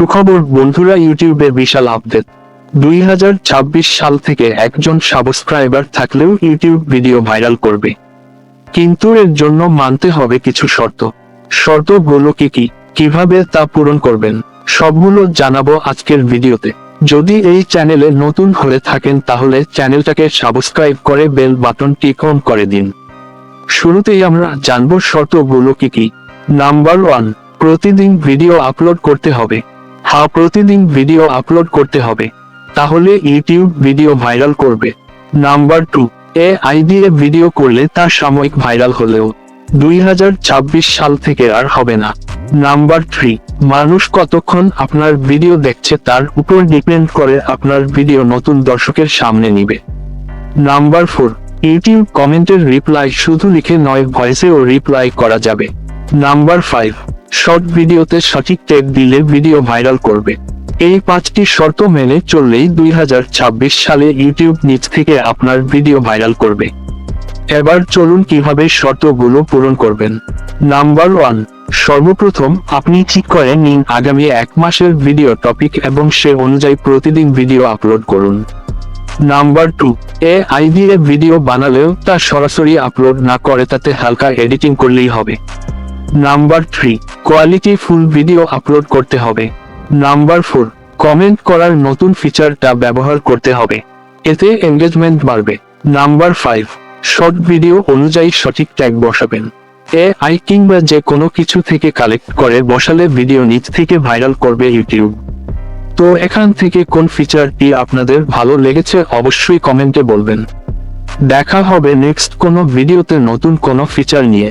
সুখবর, বন্ধুরা ইউটিউবে বিশাল আপডেট। দুই হাজার ছাব্বিশ সাল থেকে একজন সাবস্ক্রাইবার থাকলেও ইউটিউব ভিডিও ভাইরাল করবে। কিন্তু এর জন্য মানতে হবে কিছু শর্ত। শর্তগুলো কি কি? কীভাবে তা পূরণ করবেন? সবগুলো জানাব আজকের ভিডিওতে। যদি এই চ্যানেলে নতুন হয়ে থাকেন তাহলে চ্যানেলটাকে সাবস্ক্রাইব করে বেল বাটনটি অন করে দিন। শুরুতেই আমরা জানব শর্তগুলো কি কি। নাম্বার ওয়ান, প্রতিদিন ভিডিও আপলোড করতে হবে। হ্যাঁ প্রতিদিন ভিডিও আপলোড করতে হবে। তাহলে ইউটিউব ভিডিও ভাইরাল করবে। নাম্বার টু এ আই দিয়ে ভিডিও করলে তা সাময়িক ভাইরাল হলেও দুই সাল থেকে আর হবে না। নাম্বার থ্রি মানুষ কতক্ষণ আপনার ভিডিও দেখছে তার উপর ডিপেন্ড করে আপনার ভিডিও নতুন দর্শকের সামনে নিবে। নাম্বার ফোর ইউটিউব কমেন্টের রিপ্লাই শুধু লিখে নয় ভয়েসেও রিপ্লাই করা যাবে। নাম্বার ফাইভ শর্ট ভিডিওতে সঠিক টেক দিলে ভিডিও ভাইরাল করবে। এই পাঁচটি শর্ত মেনে চললেই দুই হাজার ছাব্বিশ সালে ইউটিউব নিচ থেকে আপনার ভিডিও ভাইরাল করবে। এবার চলুন কীভাবে শর্তগুলো পূরণ করবেন। নাম্বার ওয়ান সর্বপ্রথম আপনি ঠিক করে নিন আগামী এক মাসের ভিডিও টপিক এবং সে অনুযায়ী প্রতিদিন ভিডিও আপলোড করুন। নাম্বার টু এ আই দিয়ে ভিডিও বানালেও তা সরাসরি আপলোড না করে তাতে হালকা এডিটিং করলেই হবে। Number three quality full video upload করতে হবে। নাম্বার ফোর কমেন্ট করার নতুন ফিচারটা ব্যবহার করতে হবে। এতে এঙ্গেজমেন্ট বাড়বে। নাম্বার ফাইভ শর্ট ভিডিও অনুযায়ী সঠিক ট্যাগ বসাবেন। এ আই কিংবা যে কোনো কিছু থেকে কালেক্ট করে বসালে ভিডিও নিচ থেকে ভাইরাল করবে ইউটিউব তো এখান থেকে কোন ফিচারটি আপনাদের ভালো লেগেছে অবশ্যই কমেন্টে বলবেন। দেখা হবে নেক্সট কোনো ভিডিওতে নতুন কোনো ফিচার নিয়ে।